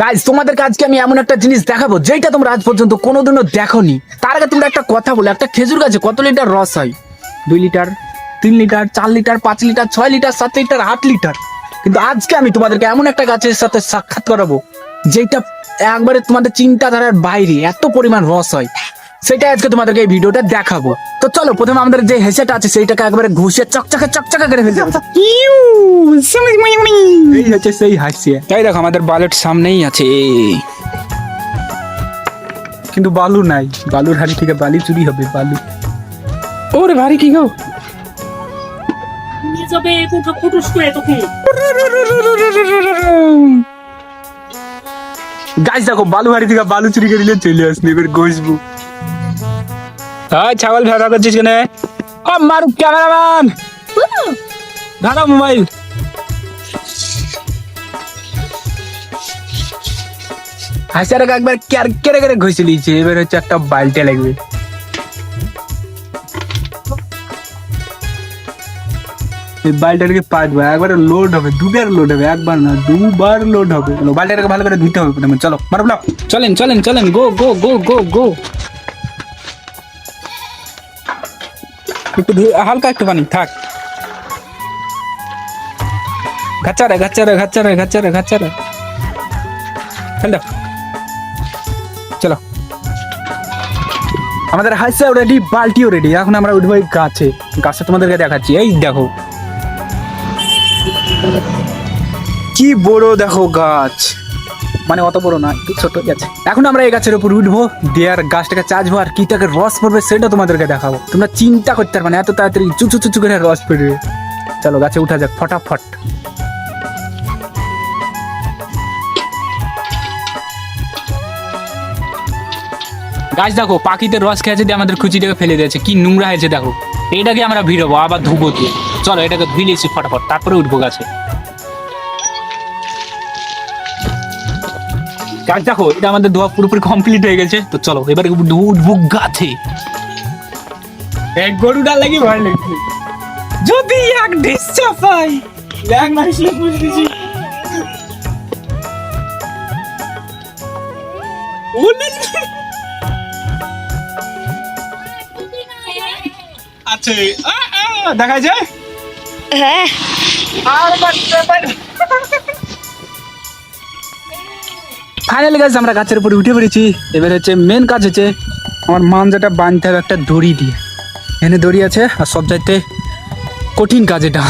Guys তোমাদের আজকে আমি এমন একটা জিনিস দেখাবো যেটা তোমরা আজ পর্যন্ত কোনোদিনও দেখোনি। তার আগে তোমরা একটা কথা বলে, একটা খেজুর গাছে কত লিটার রস হয়? দুই লিটার, তিন লিটার, চার লিটার, পাঁচ লিটার, ছয় লিটার, সাত লিটার, আট লিটার। কিন্তু আজকে আমি তোমাদেরকে এমন একটা গাছের সাথে সাক্ষাৎ করাবো যেটা একবারে তোমাদের চিন্তাধারার বাইরে এত পরিমাণ রস হয়। সেটা আজকে তোমাদেরকে এই ভিডিওটা দেখাবো। তো চলো প্রথমে আমাদের যে হেসেটা আছে সেইটাকে একবারে ঘুষে চকচকে চকচকে করে ফেলতে হবে। এই হচ্ছে সেই হাসিয়া তাই দেখো আমাদের বালেট সামনেই আছে। কিন্তু বালু নাই। বালুর হাড়ি থেকে বালি চুরি হবে বালু। ওরে ভারী কি গো? নিয়ে যাবে কোনটা ফুটুস করে তখন গাছ দেখো বালু হাড়ি থেকে বালু চুরি করে নিয়ে চলে আসনি এবার ঘষবো। হ্যাঁ ছাগল ভেড়া করছিস কেন? ও, মারুক ক্যামেরাম্যান। দাঁড়া, মোবাইল। হাসিয়ারে একবার কেয়ার কেড়ে কেড়ে ঘষে নিয়েছে এবার হচ্ছে একটা বালতে লাগবে। এই বালটাকে পাঠবো একবারে লোড হবে, দুবার লোড হবে, একবার না, দুবার লোড হবে। বালটাকে ভালো করে ধুতে হবে চলো মারো চলেন চলেন চলেন গো গো গো গো গো একটু হালকা একটু পানি, থাক। ঘাচ্চা রে ঘাচ্চা রে ঘাচ্চা রে ঘাচ্চা রে ঘাচ্চা রে। চলো। আমাদের হাইসাও রেডি বালতিও রেডি এখন আমরা উঠবো গাছে। গাছে তোমাদেরকে দেখাচ্ছি। এই দেখো। কি বড় দেখো গাছ। মানে অত বড় না, একটু ছোট আছে। এখন আমরা এই গাছের উপর উঠবো, দিয়ে আর গাছটাকে চাচবো, আর কি তাকে রস পড়বে সেটা তোমাদেরকে দেখাবো। তোমরা চিন্তা করতে পারবে না, এত তাড়াতাড়ি চুচু চুচু করে রস পড়বে। চলো গাছে উঠা যাক, ফটাফট। গাছ দেখো পাখিতে রস খেয়েছে দিয়ে আমাদের খুচিটাকে ফেলে দিয়েছে, কি নোংরা হয়েছে দেখো। এটাকে আমরা ভিড়বো, আবার ধুবো দিয়ে। চলো এটাকে ধুইলেছি ফটাফট, তারপরে উঠবো গাছে। গাছ দেখো এটা আমাদের ধোয়া পুরোপুরি কমপ্লিট হয়ে গেছে। তো চলো এবার উঠবো গাছে। এক গরুটা লাগি ভয় লাগছে। যদি এক ঢেসা পাই এক মাসলে বুঝতেছি। আছে আ, আ, দেখা যায়? হ্যাঁ। ফাইনালি গাছ আমরা গাছের উপরে উঠে পড়েছি। এবার হচ্ছে মেন কাজ হচ্ছে আমার মাঞ্জাটা বাঁধতে হবে একটা দড়ি দিয়ে। এখানে দড়ি আছে, আর সব চাইতে কঠিন কাজ এটা।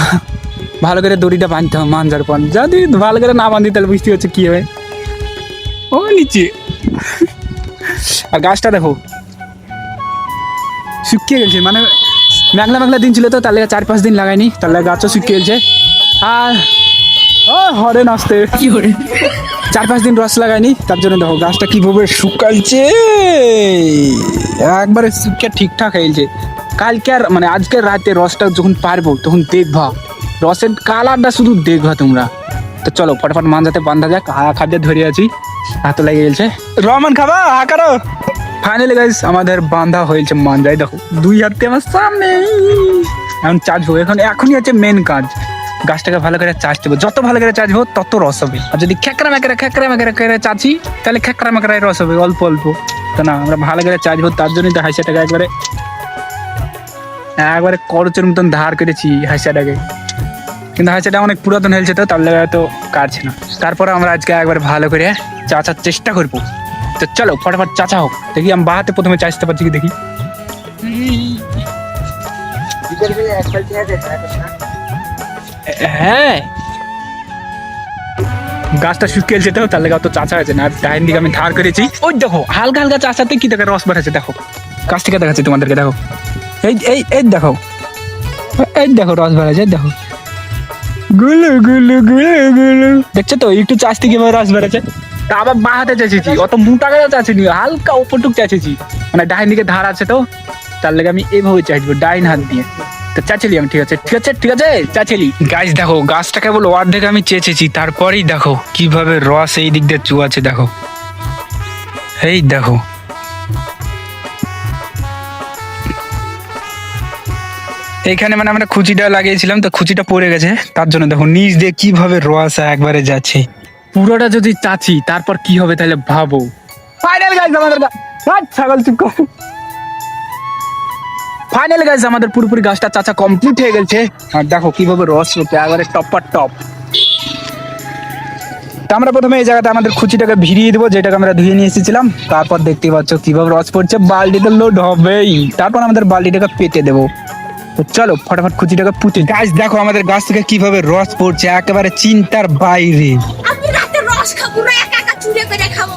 ভালো করে দড়িটা বাঁধতে হবে মাঞ্জার পর যদি ভালো করে না বাঁধি, তাহলে বুঝতে হচ্ছে কী হবে ও, নিচে। আর গাছটা দেখো। শুকিয়ে গেছে মানে মেঘলা মেঘলা দিন ছিল তো তাহলে চার পাঁচ দিন লাগাইনি তাহলে গাছও শুকিয়ে গেছে। আর ও হরেন আসতে কি হরে চার পাঁচ দিন রস লাগাইনি তার জন্য দেখো গাছটা কীভাবে শুকাইছে একবারে শুকিয়ে ঠিকঠাক হয়েছে কালকে আর মানে আজকের রাতে রসটা যখন পারব তখন দেখবা। রসের কালারটা শুধু দেখবা তোমরা। তো চলো ফটাফট মাঞ্জাতে বান্ধা যাক হা খাদ্যে ধরে আছি। হাতে লেগে গেছে। রহমান খাবা হা করো। ফাইনালি গাইস আমাদের বান্ধা হয়েছে মাঞ্জাই দেখো। দুই হাতে আমার সামনে। এখন চার্জ হোক এখন এখনই আছে মেন কাজ। গাছটাকে ভালো করে চাষ দেবো। যত ভালো করে চাষবো তত রস হবে। আর যদি খেকরা মেকরা খেকরা মেকরা করে চাচি তাহলে খেকরা মেকরাই রস হবে অল্প অল্প। তো না আমরা ভালো করে চাষবো তার জন্যই তো হাসিয়াটাকে একবারে একবারে করচের মতন ধার করেছি হাসিয়াটাকে। কিন্তু হাসিয়াটা অনেক পুরাতন হয়েছে তো তার লেগে তো কাটছে না। তারপরে আমরা আজকে একবার ভালো করে চাচার চেষ্টা করব। তো চলো ফটাফট চাচা হোক। দেখি আমি বাহাতে প্রথমে চাষতে পারছি কি দেখি। হ্যাঁ। গাছটা শুকিয়ে গেছে তো তার লেগে অত চাচা হয়েছে না। ডাইন দিকে আমি ধার করেছি। ওই দেখো, হালকা হালকা চাচাতে কি দেখে রস বেড়াচ্ছে, দেখো। গাছ থেকে দেখাচ্ছি তোমাদেরকে, দেখো। এই এই এই দেখো। এই দেখো, রস বেড়াচ্ছে দেখো। গুলু গুলু গুলু গুলু। দেখছ তো, একটু চাষতে কীভাবে রস বেড়াচ্ছে। তা আবার বাঁ হাতে চেঁচেছি, অত মোটা করে চাষিনি হালকা উপরটুক চেঁচেছি। মানে ডাইন দিকে ধার আছে তো, তার লেগে আমি এইভাবে চাইব ডাইন হাত দিয়ে। তো চাচেলি আমি ঠিক আছে। ঠিক আছে ঠিক আছে চাচেলি। গাছ দেখো গাছটা কেবল অর্ধেক আমি চেঁচেছি তারপরেই দেখো কীভাবে রস এই দিক দিয়ে চুয়াছে দেখো। এই দেখো। এইখানে মানে আমরা খুচিটা লাগিয়েছিলাম তো খুচিটা পড়ে গেছে। তার জন্য দেখো নিচ দিয়ে কীভাবে রস একবারে যাচ্ছে। পুরোটা যদি চাচি তারপর কি হবে তাহলে ভাবো। ফাইনাল গাইজ আমাদের ছাগল চুপ কর। ফাইনাল গাইজ আমাদের পুরোপুরি গাছটা চাচা কমপ্লিট হয়ে গেছে। আর দেখো কীভাবে রস হচ্ছে একবারে টপ টপার টপ আমরা প্রথমে এই জায়গাটা আমাদের খুচিটাকে ভিড়িয়ে দেবো, যেটাকে আমরা ধুয়ে নিয়ে এসেছিলাম। তারপর দেখতে পাচ্ছ কীভাবে রস পড়ছে, বালতিতে লোড হবেই। তারপর আমাদের বালতিটাকে পেতে দেবো। তো চলো, ফটাফট খুচিটাকে পুঁতে গাছ দেখো আমাদের গাছ থেকে কীভাবে রস পড়ছে, একেবারে চিন্তার বাইরে। রস খাব একা একা চুরি করে খাব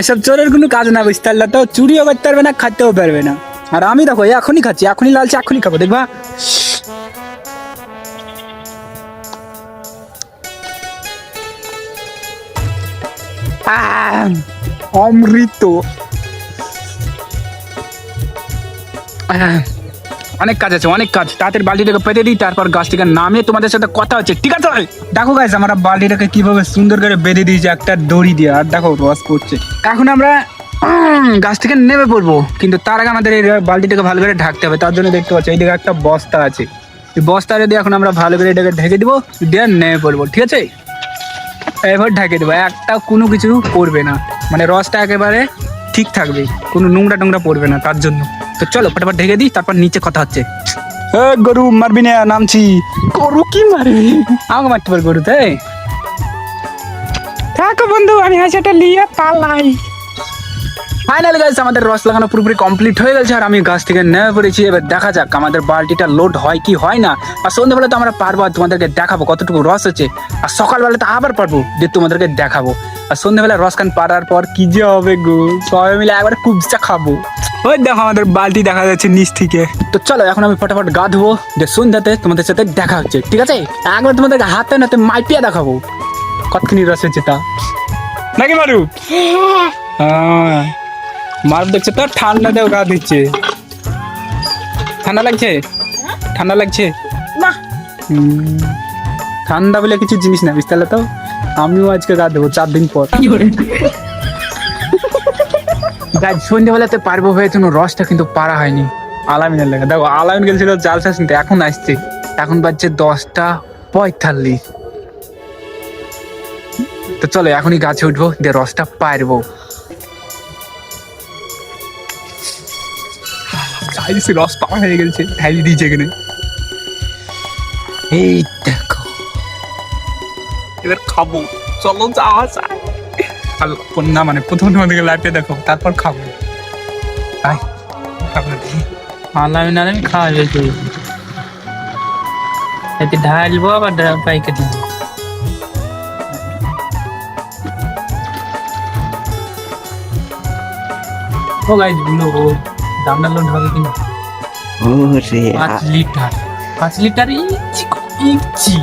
এসব চোরের কোনো কাজ না বুঝতে পারলে তো চুরিও করতে পারবে না খাতেও পারবে না। আর আমি দেখো এখনই খাচ্ছি, এখনই লালচে এখনই খাব, দেখবা? অমৃত। অনেক কাজ আছে, অনেক কাজ। তাড়াতাড়ি বালতিটাকে পেতে দিই, তারপর গাছ থেকে নামিয়ে তোমাদের সাথে কথা হচ্ছে। ঠিক আছে? দেখো গাছ আমরা বালতিটাকে কীভাবে সুন্দর করে বেঁধে দিয়েছি, একটা দড়ি দিয়ে, আর দেখো রস পড়ছে। এখন আমরা গাছ থেকে নেমে পড়ব। কিন্তু তার আগে আমাদের এই বালতিটাকে ভালো করে ঢাকতে হবে। তার জন্য দেখতে পাচ্ছি, এইদিকে একটা বস্তা আছে। এই বস্তাটা দিয়ে এখন আমরা ভালো করে এটাকে ঢেকে দিব দিয়ে নেমে পড়ব, ঠিক আছে? এবার ঢেকে দেবো, একটা কোনো কিছু পড়বে না। মানে রসটা একেবারে ঠিক থাকবে, কোনো নোংরা টোংরা পড়বে না তার জন্য। তো চলো ফটাফট ঢেকে দিই তারপর নিচে কথা হচ্ছে। গরু মারবি না নামছি। গরু কি মারবি আমাকে মারতে পার গরু তাই থাকো বন্ধু আমি হাসিটা লিয়ে পালাই। ফাইনালি গাছ আমাদের রস লাগানো পুরোপুরি কমপ্লিট হয়ে গেছে আর আমি গাছ থেকে নেমে পড়েছি। এবার দেখা যাক আমাদের বালতিটা লোড হয় কি হয় না। আর সন্ধ্যাবেলা তো আমরা পারব আর তোমাদেরকে দেখাবো কতটুকু রস হচ্ছে। আর সকালবেলা তো আবার পারব যে তোমাদেরকে দেখাবো। আর সন্ধ্যাবেলা রস খান পারার পর কি যে হবে গো? সবাই মিলে একবার কুবচা খাব। ওই দেখো আমাদের বালতি দেখা যাচ্ছে নিচ থেকে। তো চলো এখন আমি ফটাফট গা ধুবো যে সন্ধ্যাতে তোমাদের সাথে দেখা হচ্ছে ঠিক আছে? একবার তোমাদের হাতে নাতে মাইপিয়া দেখাবো। কতখানি রস হচ্ছে তা? নাকি মারু? হ্যাঁ। মার দেখছে তো ঠান্ডা দেও গা দিচ্ছে। ঠান্ডা লাগছে? ঠান্ডা লাগছে? ঠান্ডা বলে কিছু জিনিস না বুঝতে তো? আমিও আজকে গা দেবো চার দিন পর। গাছ সন্ধ্যেবেলাতে পারব হয়েছিল রসটা কিন্তু পারা হয়নি। আলামিনের লেগে। দেখো আলামিন গেছিল জাল শেষ এখন আসছে। এখন বাজছে দশটা পঁয়তাল্লিশ। তো চলো এখনই গাছে উঠবো দিয়ে রসটা পারব। রস পাওয়া হয়ে গেছে। ঢালি দিয়েছে এখানে। এই খাব। চলো যাওয়া যায় আর না মানে প্রথম তোমাদেরকে লাইফে দেখো তারপর খাব। তাই আলামি নালামি খাওয়া এতে ঢালবো আবার পাইকে দিব। ও গাইজগুলো ও দামটা লোড হবে কিনা? ওরে পাঁচ লিটার। পাঁচ লিটার ইঞ্চি ইঞ্চি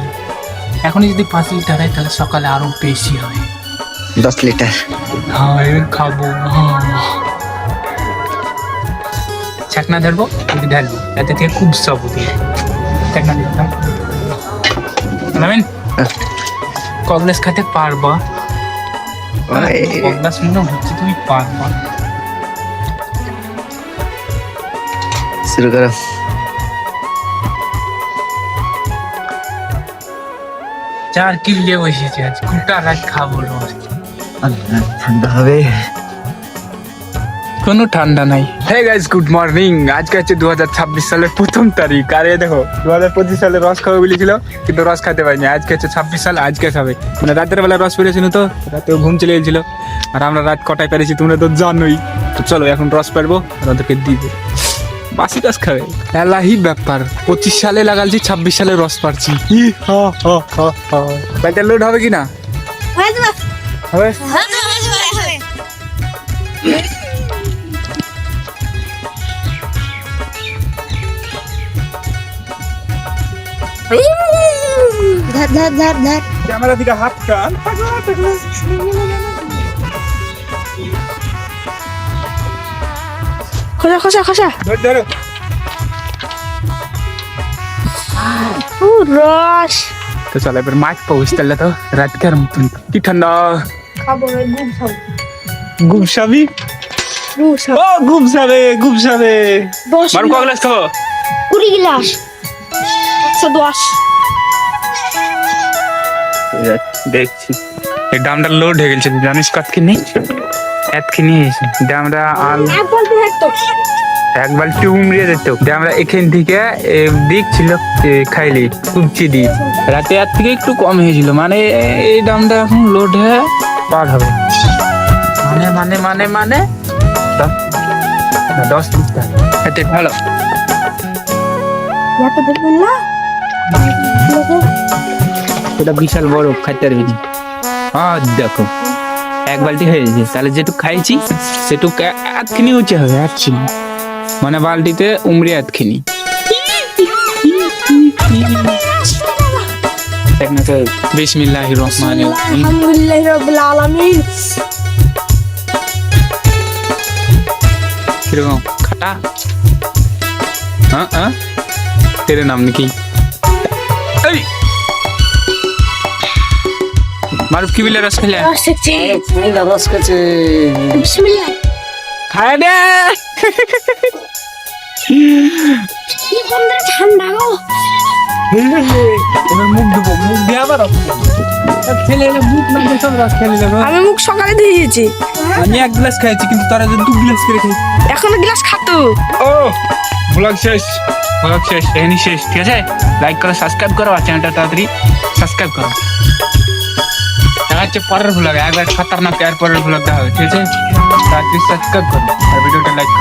এখন যদি পাঁচ লিটার হয় তাহলে সকালে আরও বেশি হয়। দশ লিটার। হ্যাঁ এবার খাব। হ্যাঁ। ছাকনা ধরবো? ঢালবো এতে থেকে খুব সবুতি ছাকনা দিতাম নামেন? খাতে পারবা। ওই, কংগ্রেস মনে হচ্ছে তুমি পারবা। শুরু করো। চার কিলো বসেছে আজ। গোটা রাত খাব ঠান্ডা হবে। কোনো ঠান্ডা নাই। হে গাইস গুড মর্নিং আজকে হচ্ছে দু হাজার ছাব্বিশ সালের প্রথম তারিখ। আর দেখো দু হাজার পঁচিশ সালে রস খাবে বলেছিল কিন্তু রস খেতে পারিনি। আজকে হচ্ছে ছাব্বিশ সাল আজকে খাবে। মানে রাতের বেলা রস পেরেছিল তো রাতেও ঘুম চলে গেছিল। আর আমরা রাত কটায় পেরেছি তোমরা তো জানোই। তো চলো এখন রস পারব আর ওদেরকে দিব। বাসি রস খাবে। এলাহি ব্যাপার। পঁচিশ সালে লাগালছি ছাব্বিশ সালে রস পারছি ই হা হা হা হা। ব্যাটার লোড হবে কি না হবে? ধর ধর ধর ক্যামেরা দিকে হাত কান খোসা খোসা খোসা। ধর রস। তো চলো এবার মাছ পৌঁছ তাহলে তো রাতকার মতন কি ঠান্ডা। খাব গুম খাব। গুমসাবি ও গুমসাবে গুমসাবে মারু ক গ্লাস। খাব? কুড়ি গ্লাস। দশে। দশ দেখছি। এই ডামটা লোড হয়ে গেছে জানিস কতখিনি এতখিনি হয়েছে আল এক বলতে থাকতো এক বালতি উমড়িয়ে যেত দিয়ে আমরা এখান থেকে দিক ছিল খাইলি কুপচি দি রাতে আর থেকে একটু কম হয়েছিল। মানে এই দামটা এখন লোড হয়ে পার হবে। মানে মানে মানে মানে দশ লিটার এতে ভালো। ওটা বিশাল বড় খাইতে পারবি হ্যাঁ দেখো। এক বালতি হয়ে গেছে। তাহলে যেটুকু খাইছি সেটুকু আধখিনি উঁচে হবে আটছি মানে বালতিতে উমরি আধখিনি বিসমিল্লাহির রহমানির রহিম। আলহামদুলিল্লাহ রাব্বিল আলামিন। কীরকম? খাটা? হ্যাঁ হ্যাঁ। তেরে নাম নাকি? মারুফ কি বিলে রস খেলে? রস কাছে বিসমিল্লাহ খায় দে কি বন্ধুরা ঠান্ডা গো এবার মুখ দেবো মুখ দিয়ে আবার মুখ আমি মুখ সকালে দিয়ে আমি এক গ্লাস খাইছি কিন্তু তারা যে দু গ্লাস করে খাই। এখনও গ্লাস খাতো ও ব্লগ শেষ ব্লগ শেষ এখানে শেষ ঠিক আছে? লাইক করো সাবস্ক্রাইব করো আর চ্যানেলটা তাড়াতাড়ি সাবস্ক্রাইব করো। হচ্ছে পরের ভ্লগ একবার খতরনাক এর পরের ভ্লগ দেখা হবে, ঠিক আছে? তাড়াতাড়ি সাবস্ক্রাইব করো আর ভিডিওটা লাইক করো